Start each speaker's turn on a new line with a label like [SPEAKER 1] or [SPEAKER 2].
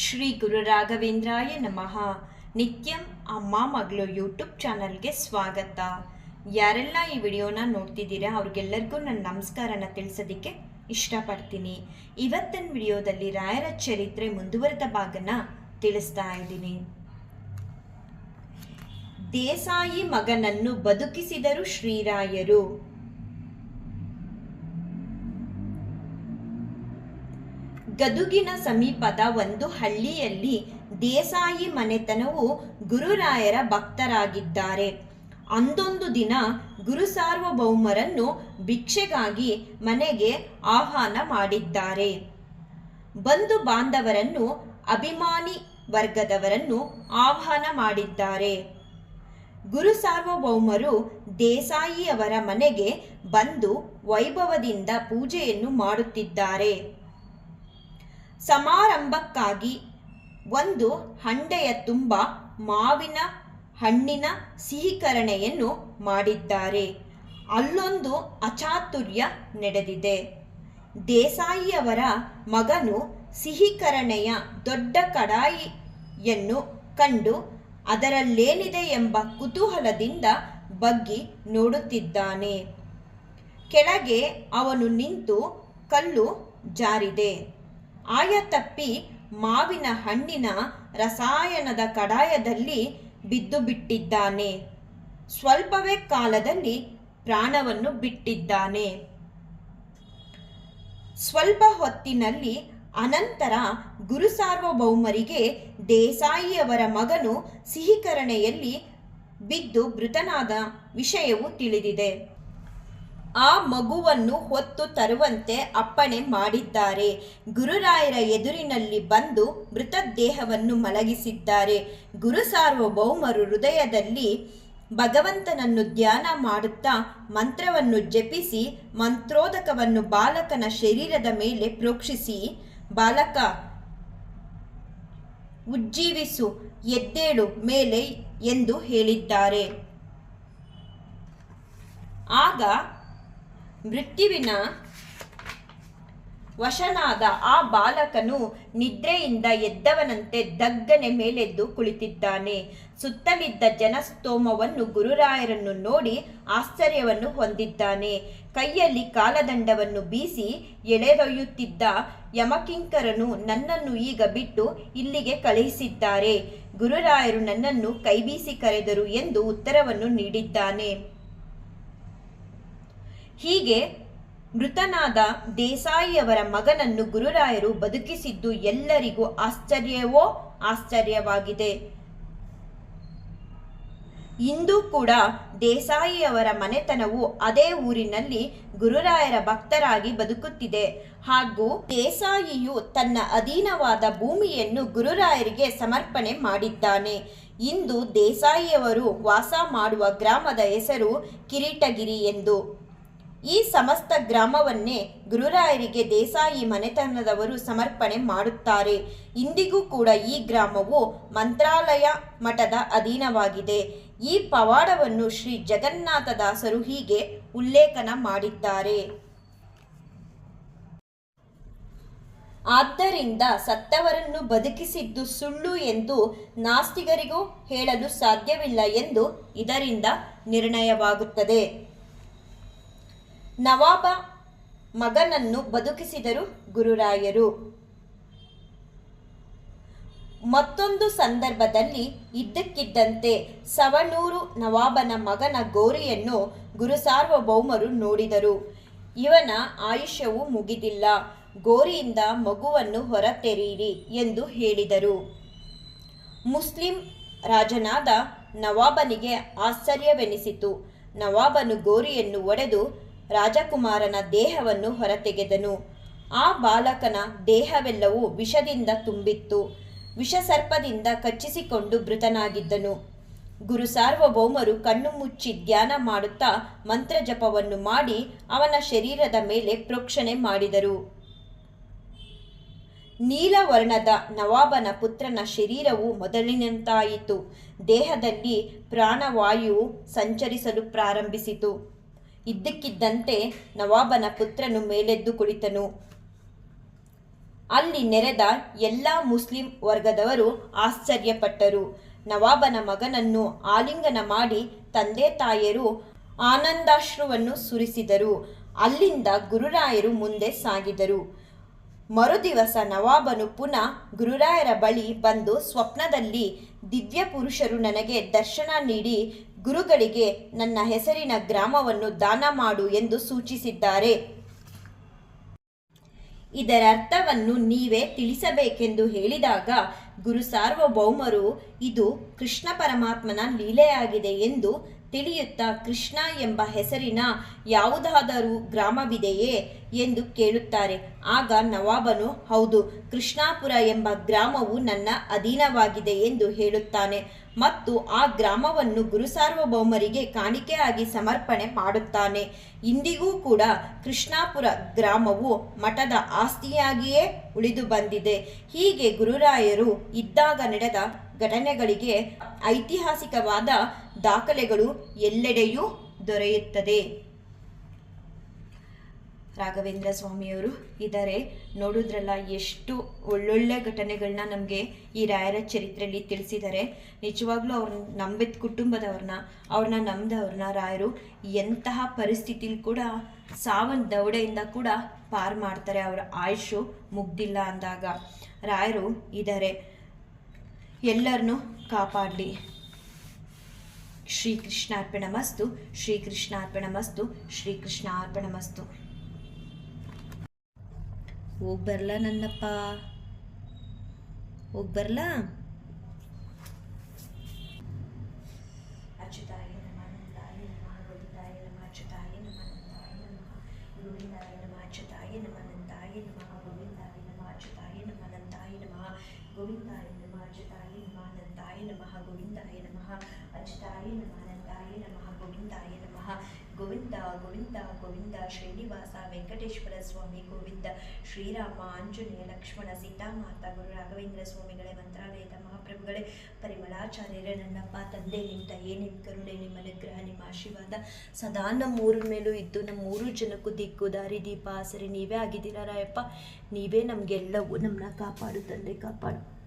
[SPEAKER 1] ಶ್ರೀ ಗುರು ರಾಘವೇಂದ್ರಾಯ ನಮಃ. ನಿತ್ಯಂ ಅಮ್ಮ ಮಗಳು ಯೂಟ್ಯೂಬ್ ಚಾನಲ್ಗೆ ಸ್ವಾಗತ. ಯಾರೆಲ್ಲ ಈ ವಿಡಿಯೋನ ನೋಡ್ತಿದ್ದೀರಾ ಅವ್ರಿಗೆಲ್ಲರಿಗೂ ನನ್ನ ನಮಸ್ಕಾರನ ತಿಳಿಸೋದಕ್ಕೆ ಇಷ್ಟಪಡ್ತೀನಿ. ಇವತ್ತಿನ ವಿಡಿಯೋದಲ್ಲಿ ರಾಯರ ಚರಿತ್ರೆ ಮುಂದುವರೆದ ಭಾಗನ ತಿಳಿಸ್ತಾ ಇದ್ದೀನಿ. ದೇಸಾಯಿ ಮಗನನ್ನು ಬದುಕಿಸಿದರು ಶ್ರೀರಾಯರು. ಗದುಗಿನ ಸಮೀಪದ ಒಂದು ಹಳ್ಳಿಯಲ್ಲಿ ದೇಸಾಯಿ ಮನೆತನವು ಗುರುರಾಯರ ಭಕ್ತರಾಗಿದ್ದಾರೆ. ಅಂದೊಂದು ದಿನ ಗುರು ಸಾರ್ವಭೌಮರನ್ನು ಭಿಕ್ಷೆಗಾಗಿ ಮನೆಗೆ ಆಹ್ವಾನ ಮಾಡಿದ್ದಾರೆ. ಬಂಧು ಬಾಂಧವರನ್ನು, ಅಭಿಮಾನಿ ವರ್ಗದವರನ್ನು ಆಹ್ವಾನ ಮಾಡಿದ್ದಾರೆ. ಗುರು ಸಾರ್ವಭೌಮರು ದೇಸಾಯಿಯವರ ಮನೆಗೆ ಬಂದು ವೈಭವದಿಂದ ಪೂಜೆಯನ್ನು ಮಾಡುತ್ತಿದ್ದಾರೆ. ಸಮಾರಂಭಕ್ಕಾಗಿ ಒಂದು ಹಂಡೆಯ ತುಂಬ ಮಾವಿನ ಹಣ್ಣಿನ ಸಿಹಿಕರಣೆಯನ್ನು ಮಾಡಿದ್ದಾರೆ. ಅಲ್ಲೊಂದು ಅಚಾತುರ್ಯ ನಡೆದಿದೆ. ದೇಸಾಯಿಯವರ ಮಗನು ಸಿಹಿಕರಣೆಯ ದೊಡ್ಡ ಕಡಾಯಿಯನ್ನು ಕಂಡು ಅದರಲ್ಲೇನಿದೆ ಎಂಬ ಕುತೂಹಲದಿಂದ ಬಗ್ಗಿ ನೋಡುತ್ತಿದ್ದಾನೆ. ಕೆಳಗೆ ಅವನು ನಿಂತು ಕಲ್ಲು ಜಾರಿದೆ. ಆಯ ತಪ್ಪಿ ಮಾವಿನ ಹಣ್ಣಿನ ರಸಾಯನದ ಕಡಾಯದಲ್ಲಿ ಬಿದ್ದು ಬಿಟ್ಟಿದ್ದಾನೆ ಸ್ವಲ್ಪವೇ ಕಾಲದಲ್ಲಿ ಪ್ರಾಣವನ್ನು ಬಿಟ್ಟಿದ್ದಾನೆ. ಸ್ವಲ್ಪ ಹೊತ್ತಿನಲ್ಲಿ ಅನಂತರ ಗುರು ಸಾರ್ವಭೌಮರಿಗೆ ದೇಸಾಯಿಯವರ ಮಗನು ಸಿಹಿಕರಣೆಯಲ್ಲಿ ಬಿದ್ದು ಮೃತನಾದ ವಿಷಯವು ತಿಳಿದಿದೆ. ಆ ಮಗುವನ್ನು ಹೊತ್ತು ತರುವಂತೆ ಅಪ್ಪಣೆ ಮಾಡಿದ್ದಾರೆ. ಗುರುರಾಯರ ಎದುರಿನಲ್ಲಿ ಬಂದು ಮೃತದೇಹವನ್ನು ಮಲಗಿಸಿದ್ದಾರೆ. ಗುರು ಸಾರ್ವಭೌಮರು ಹೃದಯದಲ್ಲಿ ಭಗವಂತನನ್ನು ಧ್ಯಾನ ಮಾಡುತ್ತಾ ಮಂತ್ರವನ್ನು ಜಪಿಸಿ, ಮಂತ್ರೋದಕವನ್ನು ಬಾಲಕನ ಶರೀರದ ಮೇಲೆ ಪ್ರೋಕ್ಷಿಸಿ, ಬಾಲಕ, ಉಜ್ಜೀವಿಸು, ಎದ್ದೇಳು ಮೇಲೆ ಎಂದು ಹೇಳಿದ್ದಾರೆ. ಆಗ ಮೃತ್ಯುವಿನ ವಶನಾದ ಆ ಬಾಲಕನು ನಿದ್ರೆಯಿಂದ ಎದ್ದವನಂತೆ ದಗ್ಗನೆ ಮೇಲೆದ್ದು ಕುಳಿತಿದ್ದಾನೆ. ಸುತ್ತಲಿದ್ದ ಜನಸ್ತೋಮವನ್ನು ಗುರುರಾಯರನ್ನು ನೋಡಿ ಆಶ್ಚರ್ಯವನ್ನು ಹೊಂದಿದ್ದಾನೆ. ಕೈಯಲ್ಲಿ ಕಾಲದಂಡವನ್ನು ಬೀಸಿ ಎಳೆದೊಯ್ಯುತ್ತಿದ್ದ ಯಮಕಿಂಕರನು ನನ್ನನ್ನು ಈಗ ಬಿಟ್ಟು ಇಲ್ಲಿಗೆ ಕಳುಹಿಸಿದ್ದಾರೆ. ಗುರುರಾಯರು ನನ್ನನ್ನು ಕೈಬೀಸಿ ಕರೆದರು ಎಂದು ಉತ್ತರವನ್ನು ನೀಡಿದ್ದಾನೆ. ಹೀಗೆ ಮೃತನಾದ ದೇಸಾಯಿಯವರ ಮಗನನ್ನು ಗುರುರಾಯರು ಬದುಕಿಸಿದ್ದು ಎಲ್ಲರಿಗೂ ಆಶ್ಚರ್ಯವೋ ಆಶ್ಚರ್ಯವಾಗಿದೆ. ಇಂದು ಕೂಡ ದೇಸಾಯಿಯವರ ಮನೆತನವು ಅದೇ ಊರಿನಲ್ಲಿ ಗುರುರಾಯರ ಭಕ್ತರಾಗಿ ಬದುಕುತ್ತಿದೆ. ಹಾಗೂ ದೇಸಾಯಿಯು ತನ್ನ ಅಧೀನವಾದ ಭೂಮಿಯನ್ನು ಗುರುರಾಯರಿಗೆ ಸಮರ್ಪಣೆ ಮಾಡಿದ್ದಾನೆ. ಇಂದು ದೇಸಾಯಿಯವರು ವಾಸ ಮಾಡುವ ಗ್ರಾಮದ ಹೆಸರು ಕಿರೀಟಗಿರಿ ಎಂದು. ಈ ಸಮಸ್ತ ಗ್ರಾಮವನ್ನೇ ಗುರುರಾಯರಿಗೆ ದೇಸಾಯಿ ಮನೆತನದವರು ಸಮರ್ಪಣೆ ಮಾಡುತ್ತಾರೆ. ಇಂದಿಗೂ ಕೂಡ ಈ ಗ್ರಾಮವು ಮಂತ್ರಾಲಯ ಮಠದ ಅಧೀನವಾಗಿದೆ. ಈ ಪವಾಡವನ್ನು ಶ್ರೀ ಜಗನ್ನಾಥದಾಸರು ಹೀಗೆ ಉಲ್ಲೇಖನ ಮಾಡಿದ್ದಾರೆ. ಆದ್ದರಿಂದ ಸತ್ತವರನ್ನು ಬದುಕಿಸಿದ್ದು ಸುಳ್ಳು ಎಂದು ನಾಸ್ತಿಗರಿಗೂ ಹೇಳಲು ಸಾಧ್ಯವಿಲ್ಲ ಎಂದು ಇದರಿಂದ ನಿರ್ಣಯವಾಗುತ್ತದೆ. ನವಾಬ ಮಗನನ್ನು ಬದುಕಿಸಿದರು ಗುರುರಾಯರು. ಮತ್ತೊಂದು ಸಂದರ್ಭದಲ್ಲಿ ಇದ್ದಕ್ಕಿದ್ದಂತೆ ಸವಣೂರು ನವಾಬನ ಮಗನ ಗೋರಿಯನ್ನು ಗುರು ಸಾರ್ವಭೌಮರು ನೋಡಿದರು. ಇವನ ಆಯುಷ್ಯವು ಮುಗಿದಿಲ್ಲ, ಗೋರಿಯಿಂದ ಮಗುವನ್ನು ಹೊರತೆರೆಯಿರಿ ಎಂದು ಹೇಳಿದರು. ಮುಸ್ಲಿಂ ರಾಜನಾದ ನವಾಬನಿಗೆ ಆಶ್ಚರ್ಯವೆನಿಸಿತು. ನವಾಬನು ಗೋರಿಯನ್ನು ಒಡೆದು ರಾಜಕುಮಾರನ ದೇಹವನ್ನು ಹೊರತೆಗೆದನು. ಆ ಬಾಲಕನ ದೇಹವೆಲ್ಲವೂ ವಿಷದಿಂದ ತುಂಬಿತ್ತು. ವಿಷಸರ್ಪದಿಂದ ಕಚ್ಚಿಸಿಕೊಂಡು ಮೃತನಾಗಿದ್ದನು. ಗುರು ಸಾರ್ವಭೌಮರು ಕಣ್ಣು ಮುಚ್ಚಿ ಧ್ಯಾನ ಮಾಡುತ್ತಾ ಮಂತ್ರಜಪವನ್ನು ಮಾಡಿ ಅವನ ಶರೀರದ ಮೇಲೆ ಪ್ರೋಕ್ಷಣೆ ಮಾಡಿದರು. ನೀಲವರ್ಣದ ನವಾಬನ ಪುತ್ರನ ಶರೀರವು ಮೊದಲಿನಂತಾಯಿತು. ದೇಹದಲ್ಲಿ ಪ್ರಾಣವಾಯು ಸಂಚರಿಸಲು ಪ್ರಾರಂಭಿಸಿತು. ಇದ್ದಕ್ಕಿದ್ದಂತೆ ನವಾಬನ ಪುತ್ರನು ಮೇಲೆದ್ದು ಕುಳಿತನು. ಅಲ್ಲಿ ನೆರೆದ ಎಲ್ಲ ಮುಸ್ಲಿಂ ವರ್ಗದವರು ಆಶ್ಚರ್ಯಪಟ್ಟರು. ನವಾಬನ ಮಗನನ್ನು ಆಲಿಂಗನ ಮಾಡಿ ತಂದೆ ತಾಯಿಯರು ಆನಂದಾಶ್ರುವನ್ನು ಸುರಿಸಿದರು. ಅಲ್ಲಿಂದ ಗುರುರಾಯರು ಮುಂದೆ ಸಾಗಿದರು. ಮರುದಿವಸ ನವಾಬನು ಪುನಃ ಗುರುರಾಯರ ಬಳಿ ಬಂದು ಸ್ವಪ್ನದಲ್ಲಿ ದಿವ್ಯ ಪುರುಷರು ನನಗೆ ದರ್ಶನ ನೀಡಿ ಗುರುಗಳಿಗೆ ನನ್ನ ಹೆಸರಿನ ಗ್ರಾಮವನ್ನು ದಾನ ಮಾಡು ಎಂದು ಸೂಚಿಸಿದ್ದಾರೆ. ಇದರ ಅರ್ಥವನ್ನು ನೀವೇ ತಿಳಿಸಬೇಕೆಂದು ಹೇಳಿದಾಗ ಗುರು ಸಾರ್ವಭೌಮರು, ಇದು ಕೃಷ್ಣ ಪರಮಾತ್ಮನ ಲೀಲೆಯಾಗಿದೆ ಎಂದು ತಿಳಿಯುತ್ತಾ ಕೃಷ್ಣ ಎಂಬ ಹೆಸರಿನ ಯಾವುದಾದರೂ ಗ್ರಾಮವಿದೆಯೇ ಎಂದು ಕೇಳುತ್ತಾರೆ. ಆಗ ನವಾಬನು, ಹೌದು, ಕೃಷ್ಣಾಪುರ ಎಂಬ ಗ್ರಾಮವು ನನ್ನ ಅಧೀನವಾಗಿದೆ ಎಂದು ಹೇಳುತ್ತಾನೆ. ಮತ್ತು ಆ ಗ್ರಾಮವನ್ನು ಗುರು ಸಾರ್ವಭೌಮರಿಗೆ ಕಾಣಿಕೆಯಾಗಿ ಸಮರ್ಪಣೆ ಮಾಡುತ್ತಾನೆ. ಇಂದಿಗೂ ಕೂಡ ಕೃಷ್ಣಾಪುರ ಗ್ರಾಮವು ಮಠದ ಆಸ್ತಿಯಾಗಿಯೇ ಉಳಿದು ಬಂದಿದೆ. ಹೀಗೆ ಗುರುರಾಯರು ಇದ್ದಾಗ ನಡೆದ ಘಟನೆಗಳಿಗೆ ಐತಿಹಾಸಿಕವಾದ ದಾಖಲೆಗಳು ಎಲ್ಲೆಡೆಯೂ ದೊರೆಯುತ್ತದೆ. ರಾಘವೇಂದ್ರ ಸ್ವಾಮಿಯವರು ಇದ್ದಾರೆ. ನೋಡಿದ್ರಲ್ಲ ಎಷ್ಟು ಒಳ್ಳೊಳ್ಳೆ ಘಟನೆಗಳನ್ನ ನಮಗೆ ಈ ರಾಯರ ಚರಿತ್ರೆಯಲ್ಲಿ ತಿಳಿಸಿದ್ದಾರೆ. ನಿಜವಾಗ್ಲೂ ಅವ್ರನ್ನ ನಂಬಿದ ಕುಟುಂಬದವ್ರನ್ನ ಅವ್ರನ್ನ ನಂಬಿದವ್ರನ್ನ ರಾಯರು ಎಂತಹ ಪರಿಸ್ಥಿತಿಲಿ ಕೂಡ ಸಾವನ್ ದೌಡೆಯಿಂದ ಕೂಡ ಪಾರು ಮಾಡ್ತಾರೆ. ಅವರ ಆಯುಷು ಮುಗ್ದಿಲ್ಲ ಅಂದಾಗ ರಾಯರು ಇದ್ದಾರೆ. ಎಲ್ಲರನ್ನೂ ಕಾಪಾಡಲಿ. ಶ್ರೀಕೃಷ್ಣಾರ್ಪಣಮಸ್ತು ಶ್ರೀಕೃಷ್ಣಾರ್ಪಣಮಸ್ತು ಶ್ರೀಕೃಷ್ಣಾರ್ಪಣಮಸ್ತು. ಹೋಗಿ ಬರಲ ನನ್ನಪ್ಪ. ಹೋಗಿ ಬರಲ? ಅಚ್ಯುತಾಯ ನಮಃ ನಂದಾಯ ನಮಃ ಗೋವಿಂದಾಯ ನಮಃ ಅಚ್ಯುತಾಯ ನಮಃ ನಂದಾಯ ನಮಃ ಗೋವಿಂದಾಯ ನಮಃ ಅಚ್ಯುತಾಯ ನಮಃ ನಂದಾಯ ನಮಃ ಗೋವಿಂದಾಯ ನಮಃ ಅಚ್ಯುತಾಯ ನಮಃ ನಂದಾಯ ನಮಃ ಗೋವಿಂದಾಯ ನಮಃ ಅಚ್ಯುತಾಯ ನಮಃ ನಂದಾಯ ನಮಃ ಗೋವಿಂದಾಯ ನಮಃ ಅಚ್ಯುತಾಯ ನಮಃ ನಂದಾಯ ನಮಃ ಗೋವಿಂದಾಯ ನಮಃ ಗೋವಿಂದ ಗೋವಿಂದ ಗೋವಿಂದ ಶ್ರೀನಿವಾಸ, ವೆಂಕಟೇಶ್ವರ ಸ್ವಾಮಿ, ಗೋವಿಂದ ಶ್ರೀರಾಮ, ಆಂಜನೇಯ, ಲಕ್ಷ್ಮಣ, ಸೀತಾಮಾತ, ಗುರು ರಾಘವೇಂದ್ರ ಸ್ವಾಮಿಗಳೇ, ಮಂತ್ರಾಲಯದ ಮಹಾಪ್ರಭುಗಳೇ, ಪರಿಮಳಾಚಾರ್ಯರೇ, ನನ್ನಪ್ಪ, ತಂದೆ ತಯೇ ನಿಮ್ಮ ಕರುಣೆ, ನಿಮ್ಮ ಅನುಗ್ರಹ, ನಿಮ್ಮ ಆಶೀರ್ವಾದ ಸದಾ ನಮ್ಮ ಊರ ಮೇಲೂ ಇದ್ದು, ನಮ್ಮ ಮೂರು ಜನಕ್ಕೂ ದಿಕ್ಕು, ದಾರಿ, ದೀಪ ಸರಿ ನೀವೇ ಆಗಿದ್ದೀರಾ ರಾಯಪ್ಪ? ನೀವೇ ನಮಗೆಲ್ಲವೂ ನಮ್ಮನ್ನ ಕಾಪಾಡು, ತಂದೆ, ಕಾಪಾಡು.